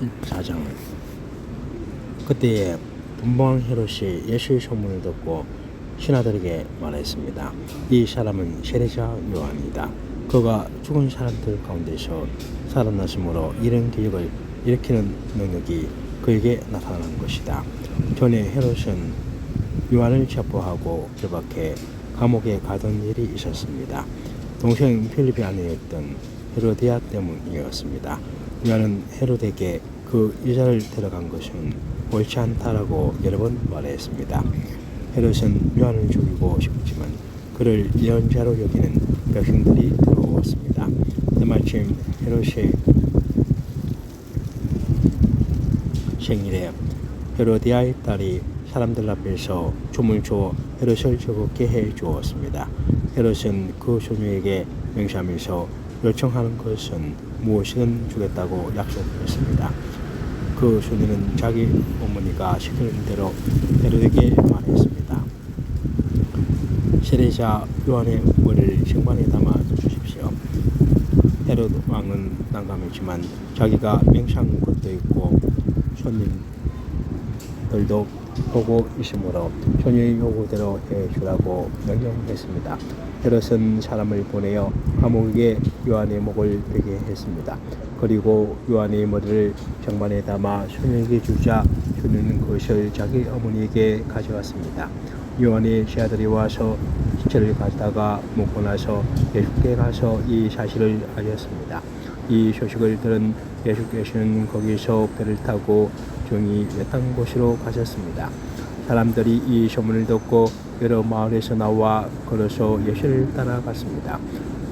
14장 그때에 분봉 헤롯이 예수의 소문을 듣고 신하들에게 말했습니다. 이 사람은 세례자 요한이다. 그가 죽은 사람들 가운데서 살아나심으로 이런 기적을 일으키는 능력이 그에게 나타난 것이다. 전에 헤롯은 요한을 체포하고 결박해 감옥에 가던 일이 있었습니다. 동생 필립이 아내였던 헤로디아 때문이었습니다. 요한은 헤롯에게 그 여자를 데려간 것은 옳지 않다라고 여러 번 말했습니다. 헤롯은 요한을 죽이고 싶지만 그를 예언자로 여기는 백성들이 들어왔습니다. 때마침 헤롯의 생일에 헤로디아의 딸이 사람들 앞에서 춤을 춰 헤롯을 즐겁게 해 주었습니다. 헤롯은 그 소녀에게 맹세하면서 요청하는 것은 무엇이든 주겠다고 약속했습니다. 그 소녀는 자기 어머니가 시키는 대로 헤롯에게 말했습니다. 세례자 요한의 머리를 생관에 담아 주십시오. 헤롯 왕은 난감했지만 자기가 맹세한 것도 있고 손님들도 보고 있으므로 소녀의 요구대로 해주라고 명령했습니다. 헤롯은 사람을 보내어 감옥에 요한의 목을 베게 했습니다. 그리고 요한의 머리를 정반에 담아 소녀에게 주자 소녀는 그것을 자기 어머니에게 가져왔습니다. 요한의 제아들이 와서 시체를 갖다가 묻고 나서 예수께 가서 이 사실을 알렸습니다. 이 소식을 들은 예수께서는 거기서 배를 타고 종이 외딴 곳으로 가셨습니다. 사람들이 이 소문을 듣고 여러 마을에서 나와 걸어서 예수를 따라갔습니다.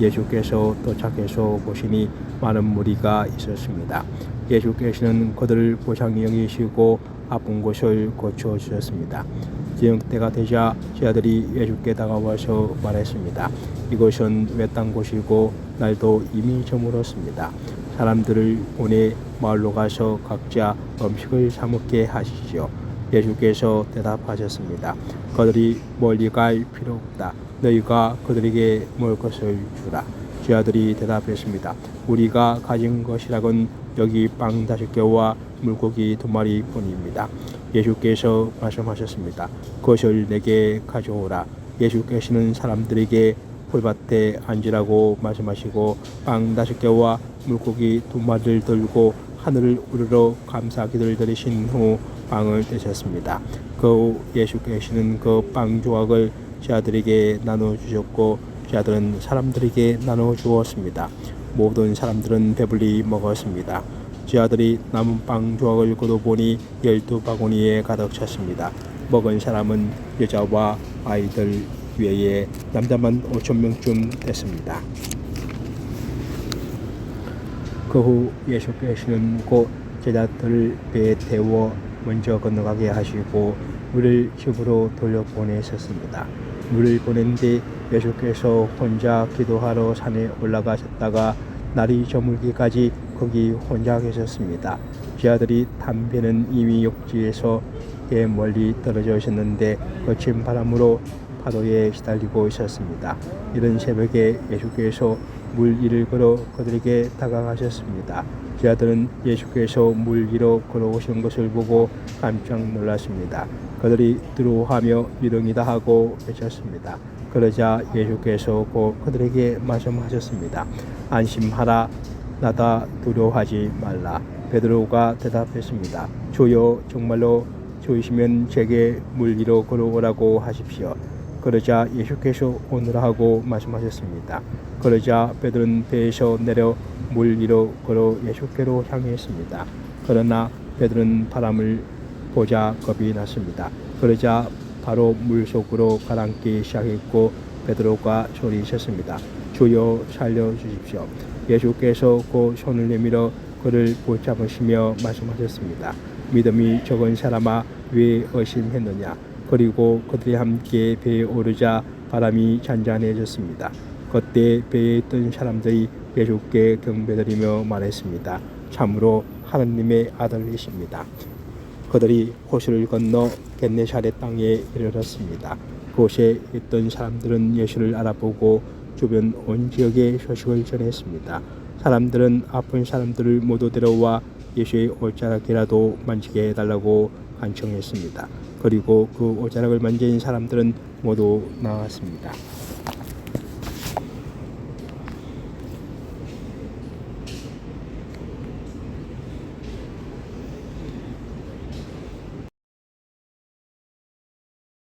예수께서 도착해서 보시니 많은 무리가 있었습니다. 예수께서는 그들을 보상히 여기시고 아픈 곳을 고쳐 주셨습니다. 저녁 때가 되자 제자들이 예수께 다가와서 말했습니다. 이곳은 외딴 곳이고 날도 이미 저물었습니다. 사람들을 보내 마을로 가서 각자 음식을 사 먹게 하시죠. 예수께서 대답하셨습니다. 그들이 멀리 갈 필요 없다. 너희가 그들에게 먹을 것을 주라. 제자들이 대답했습니다. 우리가 가진 것이라곤 여기 빵 다섯 개와 물고기 두 마리 뿐입니다. 예수께서 말씀하셨습니다. 그것을 내게 가져오라. 예수께서는 사람들에게 풀밭에 앉으라고 말씀하시고 빵 다섯 개와 물고기 두 마리를 들고 하늘을 우러러 감사 기도를 드리신 후 빵을 떼셨습니다. 그후 예수께서는 그 빵 조각을 제자들에게 나눠 주셨고 제자들은 사람들에게 나눠 주었습니다. 모든 사람들은 배불리 먹었습니다. 제자들이 남은 빵 조각을 거둬 보니 열두 바구니에 가득 찼습니다. 먹은 사람은 여자와 아이들 외에 남자만 5천 명쯤 됐습니다. 그 후 예수께서는 곧 제자들을 배에 태워 먼저 건너가게 하시고 물을 집으로 돌려보내셨습니다. 물을 보낸 뒤 예수께서 혼자 기도하러 산에 올라가셨다가 날이 저물기까지 거기 혼자 계셨습니다. 제자들이 담배는 이미 육지에서 꽤 멀리 떨어져 있었는데 거친 바람으로 파도에 시달리고 있었습니다. 이른 새벽에 예수께서 물 위를 걸어 그들에게 다가가셨습니다. 제자들은 예수께서 물 위로 걸어오시는 것을 보고 깜짝 놀랐습니다. 그들이 두려워하며 유령이다 하고 외쳤습니다. 그러자 예수께서 곧 그들에게 말씀하셨습니다. 안심하라 나다 두려워하지 말라. 베드로가 대답했습니다. 주여 정말로 주이시면 제게 물 위로 걸어오라고 하십시오. 그러자 예수께서 오너라 하고 말씀하셨습니다. 그러자 베드로는 배에서 내려 물 위로 걸어 예수께로 향했습니다. 그러나 베드로는 바람을 보자 겁이 났습니다. 그러자 바로 물 속으로 가라앉기 시작했고 베드로가 소리쳤습니다. 주여 살려 주십시오. 예수께서 그 손을 내밀어 그를 붙잡으시며 말씀하셨습니다. 믿음이 적은 사람아 왜 의심했느냐? 그리고 그들이 함께 배에 오르자 바람이 잔잔해졌습니다. 그때 배에 있던 사람들이 예수께 경배드리며 말했습니다. 참으로 하느님의 아들이십니다. 그들이 호수를 건너 겟네사렛 땅에 이르렀습니다. 그곳에 있던 사람들은 예수를 알아보고 주변 온 지역에 소식을 전했습니다. 사람들은 아픈 사람들을 모두 데려와 예수의 옷자락이라도 만지게 해달라고 간청했습니다. 그리고 그 옷자락을 만진 사람들은 모두 나왔습니다.